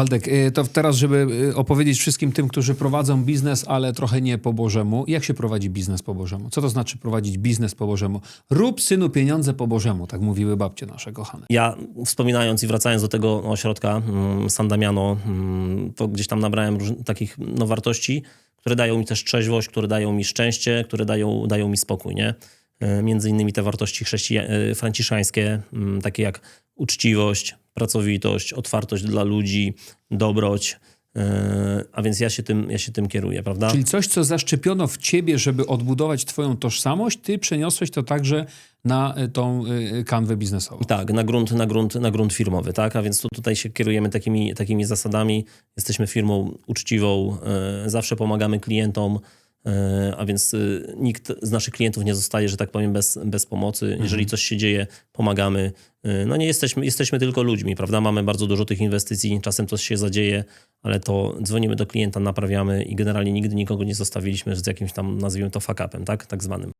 Waldek, y, to teraz, żeby y, opowiedzieć wszystkim tym, którzy prowadzą biznes, ale trochę nie po Bożemu. Jak się prowadzi biznes po Bożemu? Co to znaczy prowadzić biznes po Bożemu? Rób, synu, pieniądze po Bożemu, tak mówiły babcie nasze kochane. Ja wspominając i wracając do tego ośrodka mm, San Damiano, mm, to gdzieś tam nabrałem takich no, wartości, które dają mi też trzeźwość, które dają mi szczęście, które dają, dają mi spokój, nie? E, Między innymi te wartości chrześcija- mm, takie jak uczciwość, pracowitość, otwartość dla ludzi, dobroć, e, a więc ja się tym, ja się tym kieruję, prawda? Czyli coś, co zaszczepiono w ciebie, żeby odbudować twoją tożsamość, ty przeniosłeś to także na y, tą y, kanwę biznesową. Tak, na grunt, na grunt, na grunt firmowy, tak? A więc tu, tutaj się kierujemy takimi, takimi zasadami. Jesteśmy firmą uczciwą, e, zawsze pomagamy klientom, e, a więc e, nikt z naszych klientów nie zostaje, że tak powiem, bez, bez pomocy. Jeżeli coś się dzieje, pomagamy. E, no nie jesteśmy, jesteśmy tylko ludźmi, prawda? Mamy bardzo dużo tych inwestycji, czasem coś się zadzieje, ale to dzwonimy do klienta, naprawiamy i generalnie nigdy nikogo nie zostawiliśmy z jakimś tam, nazwijmy to, fuck-upem, tak? Tak zwanym.